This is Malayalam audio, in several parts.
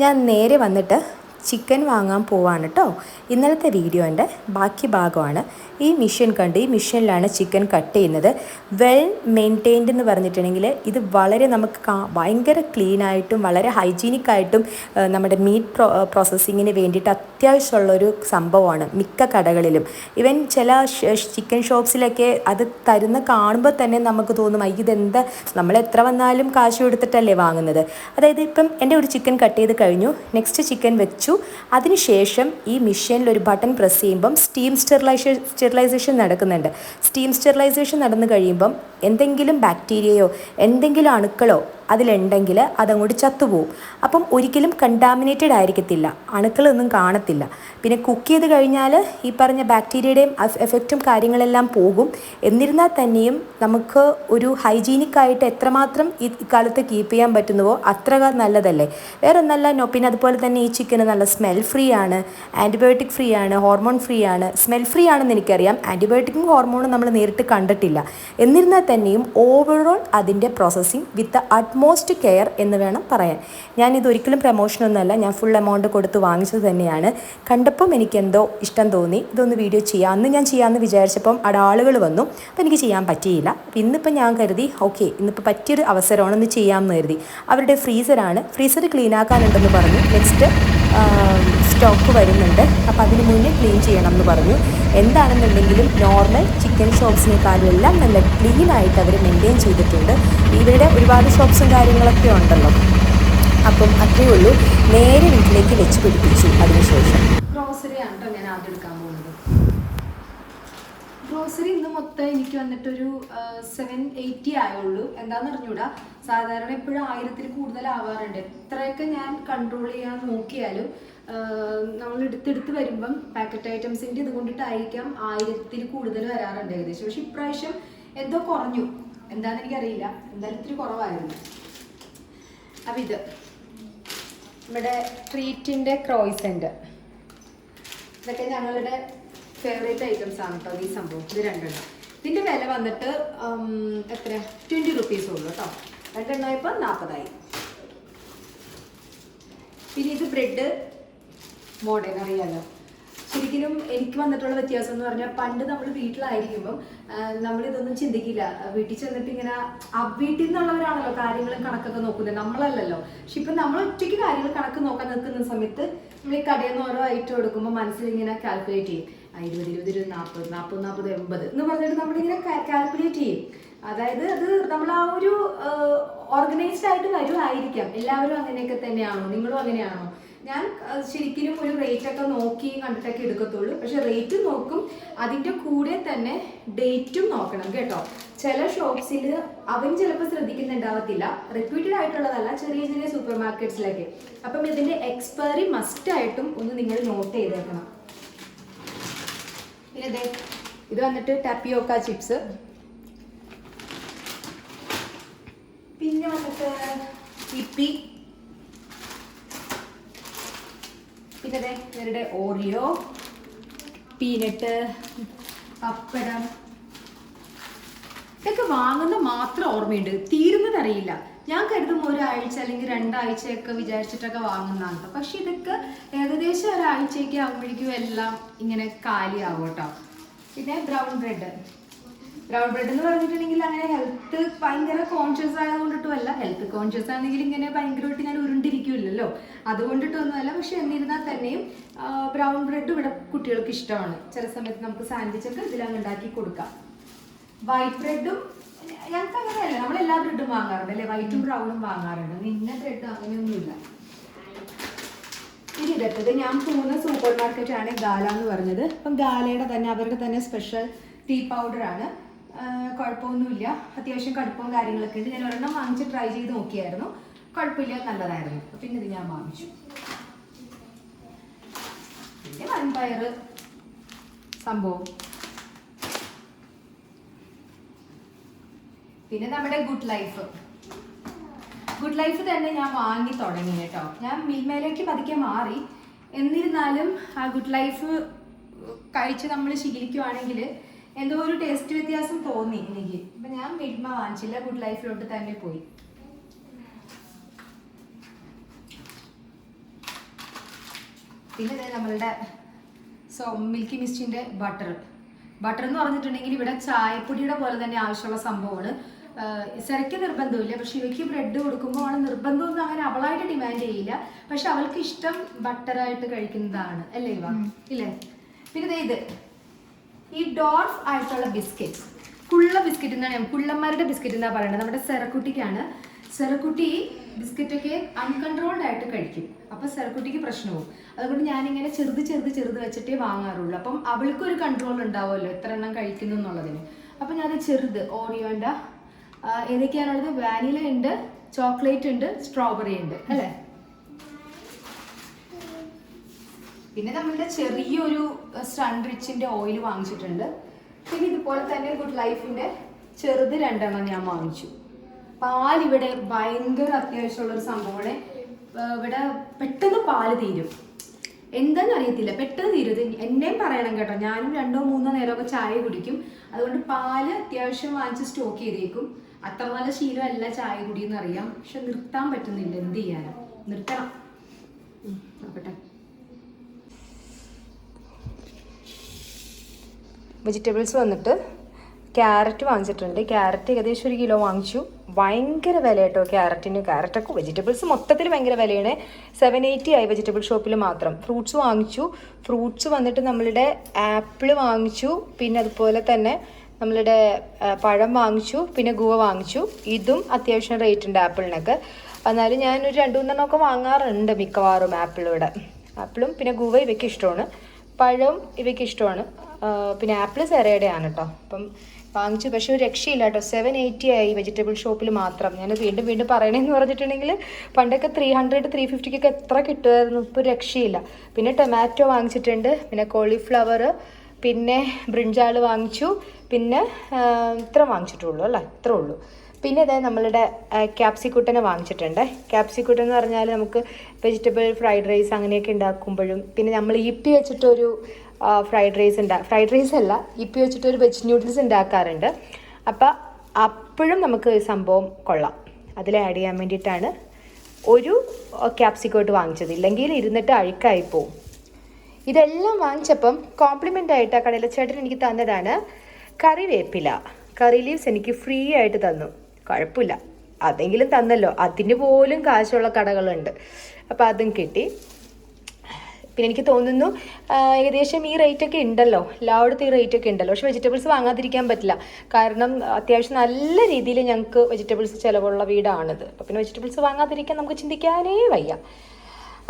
ഞാൻ നേരെ വന്നിട്ട് ചിക്കൻ വാങ്ങാൻ പോവാണ് കേട്ടോ ഇന്നലത്തെ വീഡിയോന്റെ ബാക്കി ഭാഗമാണ്. ഈ മിഷ്യൻ കണ്ട് ഈ മിഷ്യനിലാണ് ചിക്കൻ കട്ട് ചെയ്യുന്നത്. വെൽ മെയിന്റെയിൻഡ് എന്ന് പറഞ്ഞിട്ടുണ്ടെങ്കിൽ ഇത് വളരെ നമുക്ക് ഭയങ്കര ക്ലീനായിട്ടും വളരെ ഹൈജീനിക്കായിട്ടും നമ്മുടെ മീറ്റ് പ്രോ പ്രോസസ്സിങ്ങിന് വേണ്ടിയിട്ട് അത്യാവശ്യമുള്ളൊരു സംഭവമാണ് മിക്ക കടകളിലും. ഇവൻ ചില ചിക്കൻ ഷോപ്സിലൊക്കെ അത് തരുന്ന കാണുമ്പോൾ തന്നെ നമുക്ക് തോന്നും അയ്യ ഇതെന്താ? നമ്മൾ എത്ര വന്നാലും കാശ് കൊടുത്തിട്ടല്ലേ വാങ്ങുന്നത്. അതായത് ഇപ്പം എന്റെ ഒരു ചിക്കൻ കട്ട് ചെയ്ത് കഴിഞ്ഞു. നെക്സ്റ്റ് ചിക്കൻ വെച്ചു. അതിനുശേഷം ഈ മെഷീനിൽ ഒരു ബട്ടൺ പ്രസ് ചെയ്യുമ്പം സ്റ്റീം സ്റ്റെറിലൈസേഷൻ സ്റ്റെറിലൈസേഷൻ നടക്കുന്നുണ്ട്. സ്റ്റീം സ്റ്റെറിലൈസേഷൻ നടന്നു കഴിയുമ്പം എന്തെങ്കിലും ബാക്ടീരിയയോ എന്തെങ്കിലും അണുക്കളോ അതിലുണ്ടെങ്കിൽ അതങ്ങോട്ട് ചത്തുപോകും അപ്പം ഒരിക്കലും കണ്ടാമിനേറ്റഡ് ആയിരിക്കത്തില്ല. അണുക്കളൊന്നും കാണത്തില്ല. പിന്നെ കുക്ക് ചെയ്ത് കഴിഞ്ഞാൽ ഈ പറഞ്ഞ ബാക്ടീരിയയുടെയും എഫക്റ്റും കാര്യങ്ങളെല്ലാം പോകും. എന്നിരുന്നാൽ തന്നെയും നമുക്ക് ഒരു ഹൈജീനിക് ആയിട്ട് എത്രമാത്രം ഈ കാലത്ത് കീപ്പ് ചെയ്യാൻ പറ്റുന്നുവോ അത്ര നല്ലതല്ലേ. വേറെ ഒന്നല്ല നോ പിന്നെ അതുപോലെ തന്നെ ഈ ചിക്കന് നല്ല സ്മെൽ ഫ്രീ ആണ് ആന്റിബയോട്ടിക് ഫ്രീ ആണ് ഹോർമോൺ ഫ്രീ ആണ്. സ്മെൽ ഫ്രീ ആണെന്ന് എനിക്കറിയാം. ആന്റിബയോട്ടിക്കും ഹോർമോണും നമ്മൾ നേരിട്ട് കണ്ടിട്ടില്ല. എന്നിരുന്നാൽ തന്നെയും ഓവറോൾ അതിന്റെ പ്രോസസ്സിങ് വിത്ത് അറ്റ്മോസ്റ്റ് കെയർ എന്ന് വേണം പറയാൻ. ഞാൻ ഇത് ഒരിക്കലും പ്രമോഷനൊന്നുമല്ല ഞാൻ ഫുൾ എമൗണ്ട് കൊടുത്ത് വാങ്ങിച്ചത് തന്നെയാണ്. കണ്ടപ്പം എനിക്കെന്തോ ഇഷ്ടം തോന്നി. ഇതൊന്ന് വീഡിയോ ചെയ്യാം. അന്ന് ഞാൻ ചെയ്യാമെന്ന് വിചാരിച്ചപ്പം അവിടെ ആളുകൾ വന്നു. അപ്പോൾ എനിക്ക് ചെയ്യാൻ പറ്റിയില്ല. അപ്പോൾ ഇന്നിപ്പോൾ ഞാൻ കരുതി ഓക്കെ ഇന്നിപ്പോൾ പറ്റിയൊരു അവസരമാണ് ഒന്ന് ചെയ്യാമെന്ന് കരുതി. അവരുടെ ഫ്രീസറാണ് ഫ്രീസർ ക്ലീൻ ആക്കാനുണ്ടെന്ന് പറഞ്ഞു. നെക്സ്റ്റ് സ്റ്റോക്ക് വരുന്നുണ്ട്. അപ്പോൾ അതിന് മുന്നേ ക്ലീൻ ചെയ്യണം എന്ന് പറഞ്ഞു. എന്താണെന്നുണ്ടെങ്കിലും നോർമൽ ചിക്കൻ ഷോപ്സിനേക്കാളും എല്ലാം നല്ല ക്ലീൻ ആയിട്ട് അവർ മെയിന്റെയിൻ ചെയ്തിട്ടുണ്ട്. ഇവരുടെ ഒരുപാട് ഷോപ്സും കാര്യങ്ങളൊക്കെ ഉണ്ടല്ലോ. അപ്പം അത്രയേ ഉള്ളൂ. നേരെ വീട്ടിലേക്ക് വെച്ച് പിടിപ്പിച്ചു അതിനുശേഷം. ഗ്രോസറി ആണ് ഞാൻ ആദ്യം എടുക്കാൻ ഗ്രോസറി ഇന്ന് മൊത്തം എനിക്ക് വന്നിട്ടൊരു സെവൻ എയ്റ്റി ആയുള്ളൂ. എന്താന്ന് അറിഞ്ഞൂടാ? സാധാരണ എപ്പോഴും ആയിരത്തിൽ കൂടുതൽ ആവാറുണ്ട് എത്രയൊക്കെ ഞാൻ കൺട്രോൾ ചെയ്യാൻ നോക്കിയാലും നമ്മൾ എടുത്തെടുത്ത് വരുമ്പം പാക്കറ്റ് ഐറ്റംസിന്റെ ഇത് കൊണ്ടിട്ടായിരിക്കാം ആയിരത്തിൽ കൂടുതൽ വരാറുണ്ട് ഏകദേശം. പക്ഷെ ഇപ്രാവശ്യം എന്തോ കുറഞ്ഞു. എന്താണെന്ന് എനിക്കറിയില്ല. എന്തായാലും ഇത്തിരി കുറവായിരുന്നു. അപ്പം ഇത്. ഇവിടെ ട്രീറ്റിന്റെ ക്രോയിസെന്റ് ഇതൊക്കെ ഞങ്ങളുടെ ഫേവറേറ്റ് ഐറ്റംസ് ആണ് കേട്ടോ ഈ സംഭവം. ഇത് രണ്ടെണ്ണം. ഇതിന്റെ വില വന്നിട്ട് എത്ര? ട്വന്റി റുപ്പീസ് ഉള്ളൂ കേട്ടോ രണ്ടെണ്ണം ഇപ്പം നാൽപ്പതായി പിന്നെ ഇത് ബ്രെഡ് മോഡേൺ അറിയാലോ. ശരിക്കും എനിക്ക് വന്നിട്ടുള്ള വ്യത്യാസം എന്ന് പറഞ്ഞാൽ പണ്ട് നമ്മൾ വീട്ടിലായിരിക്കുമ്പം നമ്മൾ ഇതൊന്നും ചിന്തിക്കില്ല. വീട്ടിൽ ചെന്നിട്ട് ഇങ്ങനെ വീട്ടിൽ നിന്നുള്ളവരാണല്ലോ കാര്യങ്ങളും കണക്കൊക്കെ നോക്കുന്നത്. നമ്മളല്ലല്ലോ. പക്ഷെ ഇപ്പം നമ്മൾ ഒറ്റയ്ക്ക് കാര്യങ്ങൾ കണക്ക് നോക്കാൻ നിൽക്കുന്ന സമയത്ത് നമ്മൾ ഈ കടയിൽ നിന്ന് ഓരോ ഐറ്റം എടുക്കുമ്പോൾ മനസ്സിൽ ഇങ്ങനെ കാൽക്കുലേറ്റ് ചെയ്യും. ഇരുപത് ഇരുപത് ഇരുപത് നാൽപ്പത് നാൽപ്പത് നാൽപ്പത് എൺപത് എന്ന് പറഞ്ഞിട്ട് നമ്മളിങ്ങനെ കാൽക്കുലേറ്റ് ചെയ്യും. അതായത് അത് നമ്മൾ ആ ഒരു ഓർഗനൈസ്ഡ് ആയിട്ട് വരുമായിരിക്കാം എല്ലാവരും അങ്ങനെയൊക്കെ തന്നെയാണോ? നിങ്ങളും അങ്ങനെയാണോ? ഞാൻ ശരിക്കും ഒരു റേറ്റ് ഒക്കെ നോക്കി കണ്ടിട്ടൊക്കെ എടുക്കത്തുള്ളൂ. പക്ഷെ റേറ്റ് നോക്കും. അതിന്റെ കൂടെ തന്നെ ഡേറ്റും നോക്കണം കേട്ടോ. ചില ഷോപ്സിൽ അവൻ ചിലപ്പോൾ ശ്രദ്ധിക്കുന്നുണ്ടാവത്തില്ല. റിപ്പീറ്റഡ് ആയിട്ടുള്ളതല്ല ചെറിയ ചെറിയ സൂപ്പർ മാർക്കറ്റ്സിലൊക്കെ അപ്പം ഇതിന്റെ എക്സ്പയറി മസ്റ്റ് ആയിട്ടും ഒന്ന് നിങ്ങൾ നോട്ട് ചെയ്തേക്കണം. പിന്നെ ഇത് വന്നിട്ട് ടാപ്പിയോക്ക ചിപ്സ് പിന്നെ വന്നിട്ട് ഇപ്പി. പിന്നെ ഇവരുടെ ഓറിയോ. പീനട്ട് പപ്പടം. ഇതൊക്കെ വാങ്ങുന്ന മാത്രം ഓർമ്മയുണ്ട്. തീരുന്നത് അറിയില്ല ഞാൻ കരുതും ഒരാഴ്ച അല്ലെങ്കിൽ രണ്ടാഴ്ചയൊക്കെ വിചാരിച്ചിട്ടൊക്കെ വാങ്ങുന്നതാണ്. പക്ഷെ ഇതൊക്കെ ഏകദേശം ഒരാഴ്ചയൊക്കെ ആകുമ്പോഴേക്കും എല്ലാം ഇങ്ങനെ കാലിയാവും പിന്നെ ബ്രൗൺ ബ്രെഡ് ബ്രൗൺ ബ്രെഡ് എന്ന് പറഞ്ഞിട്ടുണ്ടെങ്കിൽ അങ്ങനെ ഹെൽത്ത് ഭയങ്കര കോൺഷ്യസ് ആയതുകൊണ്ടിട്ടും അല്ല. ഹെൽത്ത് കോൺഷ്യസ് ആണെങ്കിൽ ഇങ്ങനെ ഭയങ്കരമായിട്ട് ഞാൻ ഉരുണ്ടിരിക്കില്ലല്ലോ അതുകൊണ്ടിട്ടൊന്നുമല്ല. പക്ഷെ എന്നിരുന്നാൽ തന്നെയും ബ്രൗൺ ബ്രെഡ് ഇവിടെ കുട്ടികൾക്ക് ഇഷ്ടമാണ്. ചില സമയത്ത് നമുക്ക് സാൻഡ്വിച്ചൊക്കെ ഇതിലങ്ങ് ഉണ്ടാക്കി കൊടുക്കാം. വൈറ്റ് ബ്രെഡും ഞങ്ങൾക്ക് അങ്ങനെയല്ല. നമ്മൾ എല്ലാ ബ്രെഡും വാങ്ങാറുണ്ട് അല്ലേ? വൈറ്റും ബ്രൗണും വാങ്ങാറുണ്ട്. ഇന്ന ബ്രെഡ് അങ്ങനെയൊന്നുമില്ല. ഇനി ഇതെത്തത് ഞാൻ പോകുന്ന സൂപ്പർ മാർക്കറ്റ് ആണ് ഗാല എന്ന് പറഞ്ഞത്. അപ്പം ഗാലയുടെ തന്നെ അവരുടെ തന്നെ സ്പെഷ്യൽ ടീ ആ, കുഴപ്പമൊന്നുമില്ല. അത്യാവശ്യം കടുപ്പവും കാര്യങ്ങളൊക്കെ ഉണ്ട്. ഞാൻ ഒരെണ്ണം വാങ്ങിച്ച് ട്രൈ ചെയ്ത് നോക്കിയായിരുന്നു. കുഴപ്പമില്ല നല്ലതായിരുന്നു. പിന്നെ ഇത് ഞാൻ വാങ്ങിച്ചു. പിന്നെ വൻപയർ സംഭവം. പിന്നെ നമ്മുടെ ഗുഡ് ലൈഫ് ഗുഡ് ലൈഫ് തന്നെ ഞാൻ വാങ്ങി തുടങ്ങി കേട്ടോ. ഞാൻ മിൽമയിലേക്ക് പതുക്കെ മാറി. എന്നിരുന്നാലും ആ ഗുഡ് ലൈഫ് കഴിച്ച് നമ്മൾ ശീലിക്കുവാണെങ്കിൽ എന്തോ ഒരു ടേസ്റ്റ് വ്യത്യാസം തോന്നി എനിക്ക്. അപ്പം ഞാൻ മിൽമ വാങ്ങിച്ചില്ല ഗുഡ് ലൈഫിലോട്ട് തന്നെ പോയി. പിന്നെ നമ്മളുടെ സോ മിൽക്കി മിസ്റ്റിന്റെ ബട്ടർ ബട്ടർ എന്ന് പറഞ്ഞിട്ടുണ്ടെങ്കിൽ ഇവിടെ ചായപ്പൊടിയുടെ പോലെ തന്നെ ആവശ്യമുള്ള സംഭവമാണ്. സെരയ്ക്ക് നിർബന്ധമില്ല. പക്ഷെ ഇവയ്ക്ക് ബ്രെഡ് കൊടുക്കുമ്പോൾ ആണ് നിർബന്ധമൊന്നും അങ്ങനെ അവളായിട്ട് ഡിമാൻഡ് ചെയ്യില്ല. പക്ഷെ അവൾക്ക് ഇഷ്ടം ബട്ടറായിട്ട് കഴിക്കുന്നതാണ്. അല്ലേ ഇവ? ഇല്ലേ? പിന്നെ ഇത്. ഈ ഡോർഫ് ആയിട്ടുള്ള ബിസ്ക്കറ്റ്. കുള്ള ബിസ്ക്കറ്റ് എന്നാണ് ഞാൻ കുള്ളന്മാരുടെ ബിസ്ക്കറ്റ് എന്നാ പറയുന്നത് നമ്മുടെ സെറക്കുട്ടിക്കാണ്. സെറക്കുട്ടി ബിസ്ക്കറ്റൊക്കെ അൺകൺട്രോൾഡ് ആയിട്ട് കഴിക്കും. അപ്പൊ സെറക്കുട്ടിക്ക് പ്രശ്നവും. അതുകൊണ്ട് ഞാനിങ്ങനെ ചെറുത് ചെറുത് ചെറുത് വെച്ചിട്ടേ വാങ്ങാറുള്ളൂ. അപ്പം അവൾക്കൊരു കൺട്രോൾ ഉണ്ടാവുമല്ലോ എത്ര എണ്ണം കഴിക്കുന്നു എന്നുള്ളതിന്. അപ്പം ഞാൻ ചെറുത്. ഓറിയോന്റെ ഏതൊക്കെയാണുള്ളത്? വാനില ഉണ്ട് ചോക്ലേറ്റ് ഉണ്ട് സ്ട്രോബെറി ഉണ്ട് അല്ലേ? പിന്നെ നമ്മളുടെ ചെറിയൊരു സൺ റിച്ചിന്റെ ഓയിൽ വാങ്ങിച്ചിട്ടുണ്ട്. പിന്നെ ഇതുപോലെ തന്നെ ഗുഡ് ലൈഫിന്റെ ചെറുത് രണ്ടെണ്ണം ഞാൻ വാങ്ങിച്ചു. പാലിവിടെ ഭയങ്കര അത്യാവശ്യമുള്ള ഒരു സംഭവമാണ്. ഇവിടെ പെട്ടെന്ന് പാൽ തീരും. എന്താണെന്ന് അറിയത്തില്ല. പെട്ടെന്ന് തീരും. എന്നെയും പറയണം കേട്ടോ. ഞാനും രണ്ടോ മൂന്നോ നേരമൊക്കെ ചായ കുടിക്കും. അതുകൊണ്ട് പാൽ അത്യാവശ്യം വാങ്ങിച്ച് സ്റ്റോക്ക് ചെയ്തേക്കും. അത്ര നല്ല ശീലമല്ല ചായ കുടിയെന്ന് അറിയാം. പക്ഷെ നിർത്താൻ പറ്റുന്നില്ല. എന്ത് ചെയ്യാനാ? നിർത്തണം. നോക്കട്ടെ വെജിറ്റബിൾസ് വന്നിട്ട് ക്യാരറ്റ് വാങ്ങിച്ചിട്ടുണ്ട്. ക്യാരറ്റ് ഏകദേശം ഒരു കിലോ വാങ്ങിച്ചു. ഭയങ്കര വില കേട്ടോ ക്യാരറ്റിന് ക്യാരറ്റൊക്കെ വെജിറ്റബിൾസ് മൊത്തത്തിൽ ഭയങ്കര വിലയാണ്. സെവൻ എയ്റ്റി ആയി വെജിറ്റബിൾ ഷോപ്പിൽ മാത്രം. ഫ്രൂട്ട്സ് വാങ്ങിച്ചു. ഫ്രൂട്ട്സ് വന്നിട്ട് നമ്മളുടെ ആപ്പിൾ വാങ്ങിച്ചു. പിന്നെ അതുപോലെ തന്നെ നമ്മളുടെ പഴം വാങ്ങിച്ചു പിന്നെ ഗുവ വാങ്ങിച്ചു. ഇതും അത്യാവശ്യം റേറ്റ് ഉണ്ട് ആപ്പിളിനൊക്കെ. എന്നാലും ഞാനൊരു രണ്ട് മൂന്നെണ്ണമൊക്കെ വാങ്ങാറുണ്ട് മിക്കവാറും ആപ്പിളിവിടെ ആപ്പിളും പിന്നെ ഗുവ ഇവയ്ക്ക് ഇഷ്ടമാണ്. പഴവും ഇവയ്ക്ക് ഇഷ്ടമാണ്. പിന്നെ ആപ്പിൾ സെറയുടെയാണ് കേട്ടോ. അപ്പം വാങ്ങിച്ചു. പക്ഷേ ഒരു രക്ഷയില്ല കേട്ടോ. സെവൻ എയ്റ്റി ആയി വെജിറ്റബിൾ ഷോപ്പിൽ മാത്രം. ഞാൻ വീണ്ടും വീണ്ടും പറയണേന്ന് പറഞ്ഞിട്ടുണ്ടെങ്കിൽ പണ്ടൊക്കെ ത്രീ ഹൺഡ്രഡ് ത്രീ ഫിഫ്റ്റിക്കൊക്കെ എത്ര കിട്ടുമായിരുന്നു. ഇപ്പോൾ രക്ഷയില്ല. പിന്നെ ടൊമാറ്റോ വാങ്ങിച്ചിട്ടുണ്ട്. പിന്നെ കോളിഫ്ലവർ പിന്നെ ബ്രിഞ്ചാൾ വാങ്ങിച്ചു. പിന്നെ ഇത്ര വാങ്ങിച്ചിട്ടുള്ളൂ അല്ലേ? ഇത്രേ ഉള്ളൂ. പിന്നെ ഇതേ നമ്മളുടെ ക്യാപ്സിക്കുട്ടനെ വാങ്ങിച്ചിട്ടുണ്ട്. ക്യാപ്സിക്കുട്ടൻ എന്ന് പറഞ്ഞാൽ നമുക്ക് വെജിറ്റബിൾ ഫ്രൈഡ് റൈസ് അങ്ങനെയൊക്കെ ഉണ്ടാക്കുമ്പോഴും പിന്നെ നമ്മൾ ഇപ്പി വെച്ചിട്ടൊരു ഫ്രൈഡ് റൈസ് ഉണ്ടാ ഫ്രൈഡ് റൈസ് അല്ല ഇപ്പി വെച്ചിട്ടൊരു വെജ് ന്യൂഡിൽസ് ഉണ്ടാക്കാറുണ്ട്. അപ്പോൾ അപ്പോഴും നമുക്ക് സംഭവം കൊള്ളാം. അതിൽ ആഡ് ചെയ്യാൻ വേണ്ടിയിട്ടാണ് ഒരു ക്യാപ്സിക്കോട്ട് വാങ്ങിച്ചത്. ഇല്ലെങ്കിൽ ഇരുന്നിട്ട് അഴുക്കായി പോവും ഇതെല്ലാം വാങ്ങിച്ചപ്പം കോംപ്ലിമെന്റ് ആയിട്ട് ആ കടലച്ചേട്ടൻ എനിക്ക് തന്നതാണ്. കറിവേപ്പില. കറി ലീവ്സ് എനിക്ക് ഫ്രീ ആയിട്ട് തന്നു. കുഴപ്പമില്ല. അതെങ്കിലും തന്നല്ലോ. അതിന് പോലും കാശുള്ള കടകളുണ്ട്. അപ്പം അതും കിട്ടി. പിന്നെ എനിക്ക് തോന്നുന്നു ഏകദേശം ഈ റേറ്റ് ഒക്കെ ഉണ്ടല്ലോ. എല്ലായിടത്തും ഈ റേറ്റ് ഒക്കെ ഉണ്ടല്ലോ. പക്ഷെ വെജിറ്റബിൾസ് വാങ്ങാതിരിക്കാൻ പറ്റില്ല. കാരണം അത്യാവശ്യം നല്ല രീതിയിൽ ഞങ്ങൾക്ക് വെജിറ്റബിൾസ് ചിലവുള്ള വീടാണിത്. അപ്പം പിന്നെ വെജിറ്റബിൾസ് വാങ്ങാതിരിക്കാൻ നമുക്ക് ചിന്തിക്കാനേ വയ്യ.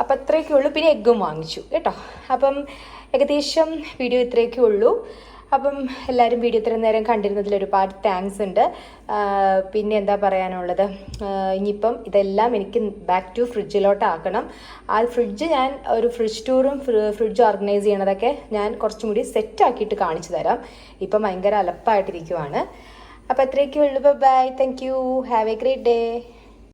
അപ്പം അത്രയൊക്കെ ഉള്ളൂ. പിന്നെ എഗ്ഗും വാങ്ങിച്ചു. കേട്ടോ. അപ്പം ഏകദേശം വീഡിയോ ഇത്രയൊക്കെ ഉള്ളൂ. അപ്പം എല്ലാവരും വീഡിയോ ഇത്രയും നേരം കണ്ടിരുന്നതിൽ ഒരുപാട് താങ്ക്സ് ഉണ്ട്. പിന്നെ എന്താ പറയാനുള്ളത്? ഇനിയിപ്പം ഇതെല്ലാം എനിക്ക് ബാക്ക് ടു ഫ്രിഡ്ജിലോട്ടാക്കണം ആ ഫ്രിഡ്ജ് ഞാൻ ഒരു ഫ്രിഡ്ജ് ടൂറും ഫ്രിഡ്ജ് ഓർഗനൈസ് ചെയ്യണതൊക്കെ ഞാൻ കുറച്ചും കൂടി സെറ്റ് ആക്കിയിട്ട് കാണിച്ചു തരാം. ഇപ്പം ഭയങ്കര അലപ്പായിട്ടിരിക്കുവാണ്. അപ്പോൾ അത്രയൊക്കെ ഉള്ളൂ. Bye thank you have a great day